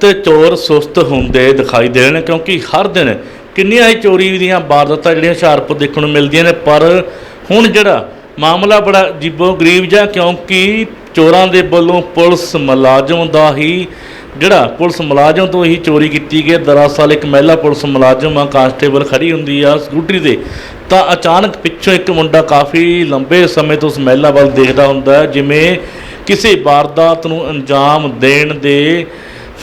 ਤੇ ਚੋਰ ਸੁਸਤ ਹੁੰਦੇ ਦਿਖਾਈ ਦੇ ਰਹੇ ਨੇ, ਕਿਉਂਕਿ ਹਰ ਦਿਨ ਕਿੰਨੀਆਂ ਹੀ ਚੋਰੀ ਦੀਆਂ ਵਾਰਦਾਤਾਂ ਜਿਹੜੀਆਂ ਹੁਸ਼ਿਆਰਪੁਰ ਦੇਖਣ ਨੂੰ ਮਿਲਦੀਆਂ ਨੇ, ਪਰ ਹੁਣ ਜਿਹੜਾ ਮਾਮਲਾ ਬੜਾ ਜੀਬੋ ਗਰੀਬ ਜਿਹਾ, ਕਿਉਂਕਿ ਚੋਰਾਂ ਦੇ ਵੱਲੋਂ ਪੁਲਿਸ ਮੁਲਾਜ਼ਮ ਦਾ ਹੀ ਜਿਹੜਾ ਪੁਲਿਸ ਮੁਲਾਜ਼ਮ ਤੋਂ ਹੀ ਚੋਰੀ ਕੀਤੀ ਗਈ ਦਰਅਸਲ ਇੱਕ ਮਹਿਲਾ ਪੁਲਿਸ ਮੁਲਾਜ਼ਮ ਆ, ਕਾਂਸਟੇਬਲ ਖੜੀ ਹੁੰਦੀ ਆ ਸਕੂਟਰੀ ਤੇ। ਤਾਂ ਅਚਾਨਕ ਪਿੱਛੋਂ ਇੱਕ ਮੁੰਡਾ ਕਾਫੀ ਲੰਬੇ ਸਮੇਂ ਤੋਂ ਉਸ ਮਹਿਲਾ ਵੱਲ ਦੇਖਦਾ ਹੁੰਦਾ ਹੈ, ਜਿਵੇਂ ਕਿਸੇ ਵਾਰਦਾਤ ਨੂੰ ਅੰਜਾਮ ਦੇਣ ਦੇ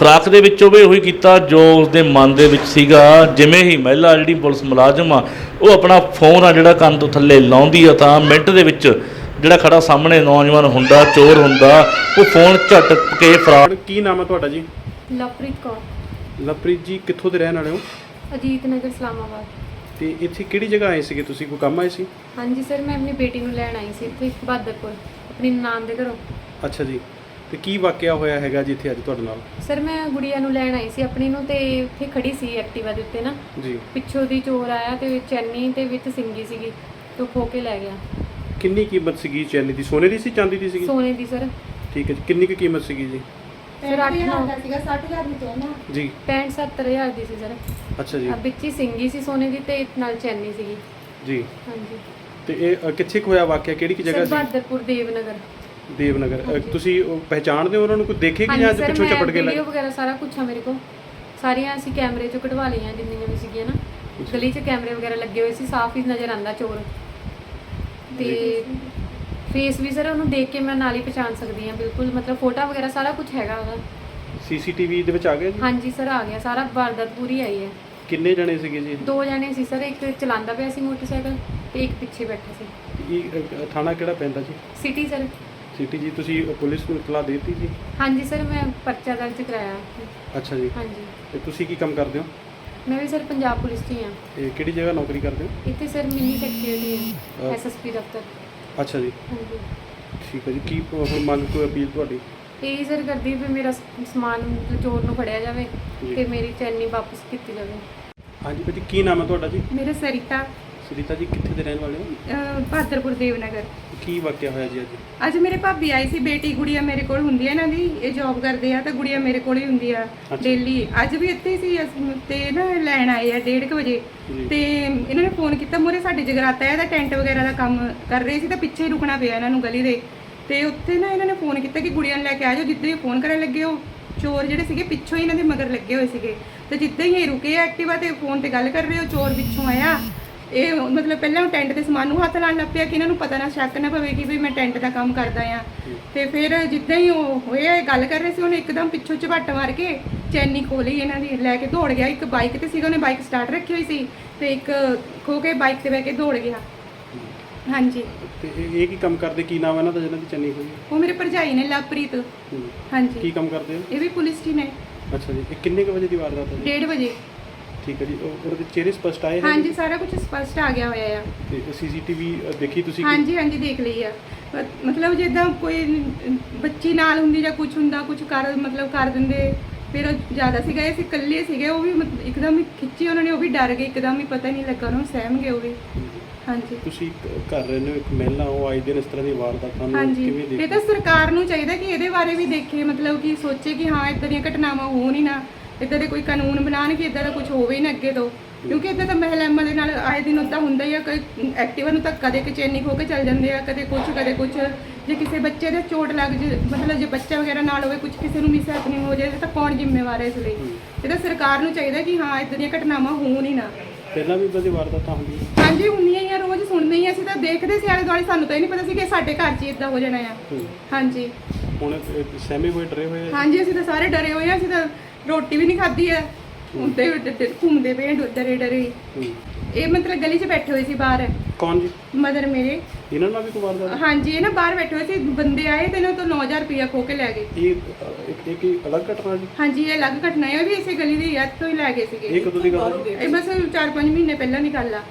ਫਰਾਕ ਦੇ ਵਿੱਚ ਉਹ ਉਹੀ ਕੀਤਾ ਜੋ ਉਸਦੇ ਮਨ ਦੇ ਵਿੱਚ ਸੀਗਾ। ਜਿਵੇਂ ਹੀ ਮਹਿਲਾ ਜਿਹੜੀ ਪੁਲਿਸ ਮੁਲਾਜ਼ਮ ਆ ਉਹ ਆਪਣਾ ਫੋਨ ਆ ਜਿਹੜਾ ਕੰਨ ਤੋਂ ਥੱਲੇ ਲਾਉਂਦੀ ਆ ਤਾਂ ਮਿੰਟ ਦੇ ਵਿੱਚ ਜਿਹੜਾ ਖੜਾ ਸਾਹਮਣੇ ਨੌਜਵਾਨ ਹੁੰਦਾ ਚੋਰ ਹੁੰਦਾ ਉਹ ਫੋਨ ਝਟ ਕੇ ਫਰਾਕ ਕੀ ਨਾਮ ਹੈ ਤੁਹਾਡਾ ਜੀ? ਲਵਪ੍ਰੀਤ ਕੌਰ। ਲਵਪ੍ਰੀਤ ਜੀ ਕਿੱਥੋਂ ਦੇ ਰਹਿਣ ਵਾਲੇ ਹੋ? ਅਜੀਤ ਨਗਰ ਇਸਲਾਮਾਬਾਦ। ਤੇ ਇੱਥੇ ਕਿਹੜੀ ਜਗ੍ਹਾ ਆਏ ਸੀਗੇ ਤੁਸੀਂ? ਕੋਈ ਕੰਮ ਆਏ ਸੀ? ਹਾਂਜੀ ਸਰ ਮੈਂ ਆਪਣੀ ਬੇਟੀ ਨੂੰ ਲੈਣ ਆਈ ਸੀ ਇੱਥੇ ਬਹਾਦਰਪੁਰ ਆਪਣੀ ਨਾਨ ਦੇ ਘਰੋਂ। ਅੱਛਾ ਜੀ। ਤੇ ਕੀ ਵਾਕਿਆ ਹੋਇਆ ਹੈਗਾ ਜੀ ਇੱਥੇ ਅੱਜ ਤੁਹਾਡੇ ਨਾਲ? ਸਰ ਮੈਂ ਗੁੜੀਆ ਨੂੰ ਲੈਣ ਆਈ ਸੀ ਆਪਣੀ ਨੂੰ ਤੇ ਉੱਥੇ ਖੜੀ ਸੀ ਐਕਟਿਵਾ ਦੇ ਉੱਤੇ ਨਾ। ਜੀ। ਪਿੱਛੋਂ ਦੀ ਚੋਰ ਆਇਆ ਤੇ ਚੈਨੀ ਤੇ ਵਿੱਚ ਸਿੰਗੀ ਸੀਗੀ ਤੇ ਉਹ ਖੋ ਕੇ ਲੈ ਗਿਆ। ਕਿੰਨੀ ਕੀਮਤ ਸੀਗੀ ਚੈਨੀ ਦੀ? ਸੋਨੇ ਦੀ ਸੀ ਚਾਂਦੀ ਦੀ ਸੀਗੀ? ਸੋਨੇ ਦੀ ਸਰ। ਠੀਕ ਹੈ ਜੀ। ਕਿੰਨੀ ਕੁ ਕੀਮਤ ਸੀਗੀ ਜੀ? ਸਰ 8 9 ਸੀਗਾ 60000 ਦੀ ਚੋਨਾ ਜੀ। 65 70000 ਦੀ ਸੀ ਸਰ। ਅੱਛਾ ਜੀ। ਆ ਵਿੱਚ ਹੀ ਸਿੰਗੀ ਸੀ ਸੋਨੇ ਦੀ ਤੇ ਨਾਲ ਚੈਨੀ ਸੀਗੀ। ਜੀ। ਹਾਂਜੀ। ਤੇ ਇਹ ਅ, ਕਿੱਥੇ ਕੁ ਹੋਇਆ ਵਾਕਿਆ? ਕਿਹੜੀ ਕਿ ਸਰ ਜਗ੍ਹਾ ਸੀ? ਬਹਾਦਰਪੁਰ ਦੇਵਨਗਰ। ਦੇਵਨਗਰ। ਤੁਸੀਂ ਉਹ ਪਹਿਚਾਣਦੇ ਹੋ ਉਹਨਾਂ ਨੂੰ? ਕੋਈ ਦੇਖੇ ਕਿ ਜਾਂ ਸਰ ਪਿੱਛੋਂ ਮੈਂ ਚਪਟ ਕੇ ਵੀਡੀਓ ਵਗੈਰਾ ਸਾਰਾ ਕੁਝ ਆ ਮੇਰੇ ਕੋਲ। ਸਾਰੀਆਂ ਅਸੀਂ ਕੈਮਰੇ ਚੋਂ ਕਢਵਾ ਲਈਆਂ ਜਿੰਨੀਆਂ ਵੀ ਸੀਗੀਆਂ ਨਾ। ਗਲੀ 'ਚ ਕੈਮਰੇ ਵਗੈਰਾ ਲੱਗੇ ਹੋਏ ਸੀ ਸਾਫ਼ ਹੀ ਨਜ਼ਰ ਆਂਦਾ ਚੋਰ। ਤੇ ਫੇਸ ਵੀ ਸਰ ਉਹਨੂੰ ਦੇਖ ਕੇ ਮੈਂ ਨਾਲ ਹੀ ਪਛਾਣ ਸਕਦੀ ਹਾਂ ਬਿਲਕੁਲ। ਮਤਲਬ ਫੋਟੋ ਵਗੈਰਾ ਸਾਰਾ ਕੁਝ ਹੈਗਾ ਉਹਦਾ। ਸੀਸੀਟੀਵੀ ਦੇ ਵਿੱਚ ਆ ਗਿਆ ਜੀ? ਹਾਂਜੀ ਸਰ ਆ ਗਿਆ। ਸਾਰਾ ਵਾਰਦਾਤ ਪੂਰੀ ਆਈ ਹੈ। ਕਿੰਨੇ ਜਣੇ ਸੀਗੇ ਜੀ? ਦੋ ਜਣੇ ਸੀ ਸਰ ਇੱਕ ਚਲਾਉਂਦਾ ਪਿਆ ਸੀ ਮੋਟਰਸਾਈਕਲ ਤੇ ਇੱਕ ਪਿੱਛੇ ਬੈਠਾ ਸੀ। ਇਹ ਥਾਣਾ ਕਿਹੜਾ ਪੈਂਦਾ ਜੀ? City sir. ਸਿਟੀ ਜੀ ਤੁਸੀਂ ਪੁਲਿਸ ਨੂੰ ਇਤਲਾ ਦੇ ਦਿੱਤੀ ਜੀ? ਹਾਂਜੀ ਸਰ ਮੈਂ ਪਰਚਾ ਦਰਜ ਕਰਾਇਆ ਅੱਛਾ ਜੀ। ਹਾਂਜੀ। ਤੇ ਤੁਸੀਂ ਕੀ ਕੰਮ ਕਰਦੇ ਹੋ? ਮੈਂ ਵੀ ਸਰ ਪੰਜਾਬ ਪੁਲਿਸ 'ਚ ਹੀ ਹਾਂ। ਇਹ ਕਿਹੜੀ ਜਗ੍ਹਾ ਨੌਕਰੀ ਕਰਦੇ ਹੋ? ਇੱਥੇ ਸਰ ਮਿੰਨੀ ਸੈਕਟਰੀ ਹੈ। ਐਸਐਸਪੀ ਦਫ਼ਤਰ। ਅੱਛਾ ਜੀ। ਹਾਂਜੀ। ਠੀਕ ਹੈ ਜੀ। ਕੀ ਹੁਣ ਮੰਗ ਕੋਈ ਅਪੀਲ ਤੁਹਾਡੀ? ਇਹ ਸਰ ਕਰਦੀ ਵੀ ਮੇਰਾ ਸਮਾਨ ਚੋਰ ਨੂੰ ਫੜਿਆ ਜਾਵੇ। ਤੇ ਮੇਰੀ ਚੈਨੀ ਵਾਪਸ ਕੀਤੀ ਜਾਵੇ। ਹਾਂਜੀ ਭਾਜੀ ਕੀ ਨਾਮ ਹੈ ਤੁਹਾਡਾ ਜੀ? ਮੇਰੇ ਸਰਿਤਾ। ਸੁਨੀਤਾ ਜੀ ਕਿੱਥੇ ਦੇ ਰਹਿਣ ਵਾਲੇ ਹੋ? ਅਹ, ਬਹਾਦਰਪੁਰ ਦੇਵਨਗਰ। ਕੀ ਵਾਕਿਆ ਹੋਇਆ ਜੀ ਅੱਜ? ਅੱਜ ਮੇਰੇ ਭਾਬੀ ਆਈ ਸੀ ਬੇਟੀ ਗੁੜੀਆ ਮੇਰੇ ਕੋਲ ਹੁੰਦੀ ਹੈ ਇਹਨਾਂ ਦੀ ਇਹ ਜੌਬ ਕਰਦੇ ਆ ਤਾਂ ਗੁੜੀਆ ਮੇਰੇ ਕੋਲ ਹੀ ਹੁੰਦੀ ਆ ਅੱਛਾ। ਡੇਲੀ ਅੱਜ ਵੀ ਇੱਥੇ ਹੀ ਸੀ ਅਸੀਂ ਤੇ ਨਾ ਲੈਣ ਆਏ ਆ 1:30 ਵਜੇ। ਜੀ। ਤੇ ਇਹਨਾਂ ਨੇ ਫੋਨ ਕੀਤਾ ਮੂਹਰੇ ਸਾਡੇ ਜਗਰਾਤਾ ਹੈ ਦਾ ਟੈਂਟ ਵਗੈਰਾ ਦਾ ਕੰਮ ਕਰ ਰਹੇ ਸੀ ਤਾਂ ਪਿੱਛੇ ਹੀ ਰੁਕਣਾ ਪਿਆ ਇਹਨਾਂ ਨੂੰ ਗਲੀ ਦੇ। ਤੇ ਉੱਥੇ ਨਾ ਇਹਨਾਂ ਨੇ ਫੋਨ ਕੀਤਾ ਕਿ ਗੁੜੀਆ ਨੂੰ ਲੈ ਕੇ ਆ ਜਾਓ ਜਿੱਦਾਂ ਹੀ ਫੋਨ ਕਰਨ ਲੱਗੇ ਉਹ ਚੋਰ ਜਿਹੜੇ ਸੀਗੇ ਪਿੱਛੋਂ ਹੀ ਇਹਨਾਂ ਦੇ ਮਗਰ ਲੱਗੇ ਹੋਏ ਸੀਗੇ। ਤੇ ਜਿੱਦਾਂ ਹੀ ਇਹ ਰੁਕੇ ਐਕਟਿਵਾ ਤੇ ਫੋਨ ਤੇ ਗੱਲ ਕਰ ਰਹੇ ਉਹ ਚੋਰ ਪਿੱਛੋਂ ਆਇਆ। ਇਹ ਮਤਲਬ ਪਹਿਲਾਂ ਉਹ ਟੈਂਟ ਦੇ ਸਮਾਨ ਨੂੰ ਹੱਥ ਲਾਉਣ ਲੱਗ ਪਿਆ ਕਿ ਇਹਨਾਂ ਨੂੰ ਪਤਾ ਨਾ ਸ਼ੱਕ ਨਾ ਪਵੇ ਕਿ ਵੀ ਮੈਂ ਟੈਂਟ ਦਾ ਕੰਮ ਕਰਦਾ ਆ ਤੇ ਫਿਰ ਜਿੱਦਾਂ ਹੀ ਉਹ ਹੋਇਆ ਇਹ ਗੱਲ ਕਰ ਰਹੇ ਸੀ ਉਹਨੇ ਇੱਕਦਮ ਪਿੱਛੋਂ ਝਪੱਟ ਮਾਰ ਕੇ ਚੈਨੀ ਖੋਲੀ ਇਹਨਾਂ ਦੀ ਲੈ ਕੇ ਦੌੜ ਗਿਆ। ਇੱਕ ਬਾਈਕ ਤੇ ਸੀਗਾ ਉਹਨੇ ਬਾਈਕ ਸਟਾਰਟ ਰੱਖੀ ਹੋਈ ਸੀ ਤੇ ਇੱਕ ਖੋ ਕੇ ਬਾਈਕ ਤੇ ਬਹਿ ਕੇ ਦੌੜ ਗਿਆ। ਹਾਂਜੀ। ਤੇ ਇਹ ਇਹ ਕੀ ਕੰਮ ਕਰਦੇ? ਕੀ ਨਾਮ ਹੈ ਇਹਨਾਂ ਦਾ ਜਿਹਨਾਂ ਦੀ ਚੰਨੀ ਹੋਈ ਉਹ ਮੇਰੇ ਭਰਜਾਈ ਨੇ ਲਵਪ੍ਰੀਤ। ਹੂੰ। ਕੀ ਹਾਂਜੀ ਕੰਮ ਕਰਦੇ ਹੋ ਇਹ ਵੀ ਪੁਲਿਸ 'ਚ ਹੀ ਨੇ। ਅੱਛਾ ਜੀ। ਇਹ ਕਿੰਨੇ ਕੁ ਵਜੇ ਦੀ ਵਾਰਦਾਤ ਹੈ ਜੀ? 1:30 ਵਜੇ। ਠੀਕ ਹੈ ਜੀ ਉਹ ਉਹਦੇ ਚਿਹਰੇ ਸਪਸ਼ਟ ਆਏ ਹੈ ਹਾਂਜੀ ਸਾਰਾ ਕੁਝ ਸਪਸ਼ਟ ਆ ਗਿਆ ਹੋਇਆ ਆ। ਤੇ ਸੀਸੀਟੀਵੀ ਦੇਖੀ ਤੁਸੀਂ ਹਾਂਜੀ ਹਾਂਜੀ ਦੇਖ ਲਈ ਆ। ਮਤਲਬ ਜਿੱਦਾਂ ਕੋਈ ਬੱਚੀ ਨਾਲ ਹੁੰਦੀ ਜਾਂ ਕੁਝ ਹੁੰਦਾ ਕੁਝ ਕਰ ਮਤਲਬ ਕਰ ਦਿੰਦੇ ਫਿਰ ਉਹ ਜ਼ਿਆਦਾ ਸੀਗਾ ਇਹ ਸੀ ਇਕੱਲੇ ਸੀਗੇ ਉਹ ਵੀ ਮਤ- ਇੱਕਦਮ ਹੀ ਖਿੱਚੀ ਉਹਨਾਂ ਨੇ ਉਹ ਵੀ ਡਰ ਗਏ ਇੱਕਦਮ ਹੀ ਪਤਾ ਨਹੀਂ ਲੱਗਾ ਉਹਨਾਂ ਨੂੰ ਸਹਿਮ ਗਏ ਉਹ ਵੀ। ਹਾਂਜੀ। ਤੁਸੀਂ ਇੱਕ ਘਰ ਰਹਿੰਦੇ ਹੋ ਇੱਕ ਮਹਿਲਾ ਉਹ ਆਏ ਦਿਨ ਇਸ ਤਰ੍ਹਾਂ ਦੀ ਵਾਰਦਾਤਾਂ ਨੂੰ ਹਾਂਜੀ। ਕਿਵੇਂ ਇਹ ਦੇਖਦੇ ਤਾਂ ਸਰਕਾਰ ਨੂੰ ਚਾਹੀਦਾ ਕਿ ਇਹਦੇ ਬਾਰੇ ਵੀ ਦੇਖੇ ਮਤਲਬ ਕਿ ਸੋਚੇ ਕਿ ਹਾਂ ਇਦਾਂ ਦੀਆਂ ਘਟਨਾਵਾਂ ਹੋਣ ਹੀ ਨਾ। ਇਦਾਂ ਦੇ ਕੋਈ ਕਾਨੂੰਨ ਬਣਾਉਣ ਕਿ ਇਦਾਂ ਦਾ ਕੁਝ ਹੋਵੇ ਹੀ ਨਾ ਅੱਗੇ ਤੋਂ। ਕਿਉਂਕਿ ਇਦਾਂ ਤਾਂ ਮਹਿਲਾਵਾਂ ਦੇ ਨਾਲ ਆਏ ਦਿਨ ਉਦਾਂ ਹੁੰਦਾ ਹੀ ਆ ਕੋਈ ਐਕਟਿਵਾ ਨੂੰ ਧੱਕਾ ਦੇ ਕੇ ਚੈਨੀ ਖੋ ਕੇ ਚੱਲ ਜਾਂਦੇ ਆ ਕਦੇ ਕੁਝ ਕਦੇ ਕੁਝ ਜੇ ਕਿਸੇ ਬੱਚੇ ਦੇ ਚੋਟ ਲੱਗ ਜੇ ਮਤਲਬ ਜੇ ਬੱਚਾ ਵਗੈਰਾ ਨਾਲ ਹੋਵੇ ਕੁਝ ਕਿਸੇ ਨੂੰ ਮਿਸ ਹੈਪਨਿੰਗ ਹੋ ਜਾਏ ਤਾਂ ਕੌਣ ਜ਼ਿੰਮੇਵਾਰ ਹੈ ਇਸ ਲਈ? ਇਹ ਤਾਂ ਸਰਕਾਰ ਨੂੰ ਚਾਹੀਦਾ ਕਿ ਹਾਂ ਇਦਾਂ ਦੀਆਂ ਘਟਨਾਵਾਂ ਹੋਣ ਹੀ ਨਾ। ਪਹਿਲਾਂ ਵੀ ਇਦਾਂ ਦੀ ਵਾਰਦਾਤਾਂ ਹੁੰਦੀਆਂ ਹਾਂਜੀ ਹੁੰਦੀਆਂ ਹੀ ਆ ਰੋਜ਼ ਸੁਣਦੇ ਹੀ ਆ, ਅਸੀਂ ਤਾਂ ਦੇਖਦੇ ਸੀ ਆਲੇ ਦੁਆਲੇ ਸਾਨੂੰ ਤਾਂ ਇਹ ਨਹੀਂ ਪਤਾ ਸੀ ਕਿ ਸਾਡੇ ਘਰ 'ਚ ਹੀ ਇਦਾਂ ਹੋ ਜਾਣਾ ਆ। ਹੂੰ। ਹਾਂਜੀ। ਹੁਣ ਇਹ ਸਹਿਮੇ ਹੋਏ ਡਰੇ ਹੋਏ ਆ? ਹਾਂਜੀ ਅਸੀਂ ਤਾਂ ਸਾਰੇ ਡਰੇ ਹੋਏ ਆ ਅਸੀਂ ਤਾਂ ਰੋਟੀ ਵੀ ਨਹੀਂ ਖਾਧੀ ਆ ਹੁੰਦੇ ਘੁੰਮਦੇ ਪਏ ਡਰੇ। ਡਰੇ। ਇਹ ਮਤਲਬ ਗਲੀ 'ਚ ਬੈਠੇ ਹੋਏ ਸੀ ਬਾਹਰ। ਕੌਣ ਜੀ? ਮਦਰ ਮੇਰੇ। ਇਹਨਾਂ ਨਾਲ ਵੀ ਕੋਈ ਵਾਰਦਾਤ ਹਾਂਜੀ ਇਹ ਨਾ ਬਾਹਰ ਬੈਠੇ ਹੋਏ ਸੀ ਬੰਦੇ ਆਏ ਤੇ ਇਹਨਾਂ ਤੋਂ 9000 ਰੁਪਇਆ ਖੋ ਕੇ ਲੈ ਗਏ। ਇਹ ਇੱਕ ਇੱਕ ਹੀ ਅਲੱਗ ਘਟਨਾ ਜੀ? ਹਾਂਜੀ ਇਹ ਅਲੱਗ ਘਟਨਾ ਹੈ ਇਹ ਵੀ ਇਸੇ ਗਲੀ ਦੀ ਇੱਥੋਂ ਹੀ ਲੈ ਗਏ ਸੀਗੇ। ਇਹ ਕਦੋਂ ਦੀ ਗੱਲ ਹੈ ਇਹ ਬਸ 4-5 ਮਹੀਨੇ ਪਹਿਲਾਂ ਦੀ ਗੱਲ ਆ।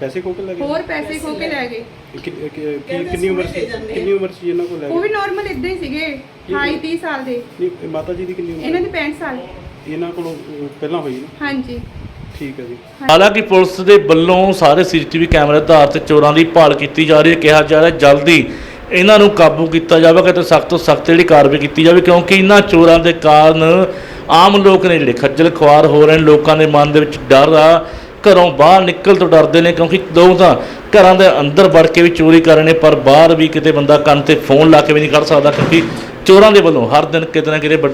ਪੈਸੇ ਖੋ ਕੇ ਲੱਗੇ ਹੋਰ ਪੈਸੇ ਖੋ ਕੇ ਲੈ ਗਏ। ਕਿੰਨੀ ਉਮਰ ਸੀ? ਕਿੰਨੀ ਉਮਰ ਸੀ ਇਹਨਾਂ ਕੋਲ ਲੈ ਉਹ ਗਏ ਵੀ ਨਾਰਮਲ ਇਦਾਂ ਹੀ ਸੀਗੇ 28 30 ਸਾਲ ਦੇ। ਨਹੀਂ ਇਹ ਮਾਤਾ ਜੀ ਦੀ ਕਿੰਨੀ ਉਮਰ? ਇਹਨਾਂ ਦੀ 65 ਸਾਲ। ਇਹਨਾਂ ਕੋਲੋਂ ਪਹਿਲਾਂ ਹੋਈ ਨਾ? ਹਾਂਜੀ। ਠੀਕ ਹੈ ਜੀ। ਹਾਲਾਂਕਿ ਪੁਲਿਸ ਦੇ ਵੱਲੋਂ ਸਾਰੇ ਸੀਸੀਟੀਵੀ ਕੈਮਰੇ ਆਧਾਰ ਤੇ ਚੋਰਾਂ ਦੀ ਭਾਲ ਕੀਤੀ ਜਾ ਰਹੀ ਹੈ। ਕਿਹਾ ਜਾ ਰਿਹਾ ਜਲਦੀ ਇਹਨਾਂ ਨੂੰ ਕਾਬੂ ਕੀਤਾ ਜਾਵੇਗਾ ਤੇ ਸਖਤ ਤੋਂ ਸਖਤ ਜਿਹੜੀ ਕਾਰਵਾਈ ਕੀਤੀ ਜਾਵੇ, ਕਿਉਂਕਿ ਇਹਨਾਂ ਚੋਰਾਂ ਦੇ ਕਾਰਨ ਆਮ ਲੋਕ ਨੇ ਜਿਹੜੇ ਖੱਜਲ ਖੁਆਰ ਹੋ ਰਹੇ ਨੇ, ਲੋਕਾਂ ਦੇ ਮਨ ਦੇ ਵਿੱਚ ਡਰ ਆ। ਘਰੋਂ ਬਾਹਰ ਨਿਕਲ ਤੋਂ ਡਰਦੇ ਨੇ, ਕਿਉਂਕਿ ਲੋਕ ਤਾਂ ਘਰਾਂ ਦੇ ਅੰਦਰ ਵੜ ਕੇ ਵੀ ਚੋਰੀ ਕਰ ਰਹੇ ਨੇ, ਪਰ ਬਾਹਰ ਵੀ ਕਿਤੇ ਬੰਦਾ ਕੰਨ ਤੇ ਫੋਨ ਲਾ ਕੇ ਵੀ ਨਹੀਂ ਕੱਢ ਸਕਦਾ, ਕਿਉਂਕਿ ਚੋਰਾਂ ਦੇ ਵੱਲੋਂ ਹਰ ਦਿਨ ਕਿਤੇ ਨਾ ਕਿਤੇ ਵੱਡੀ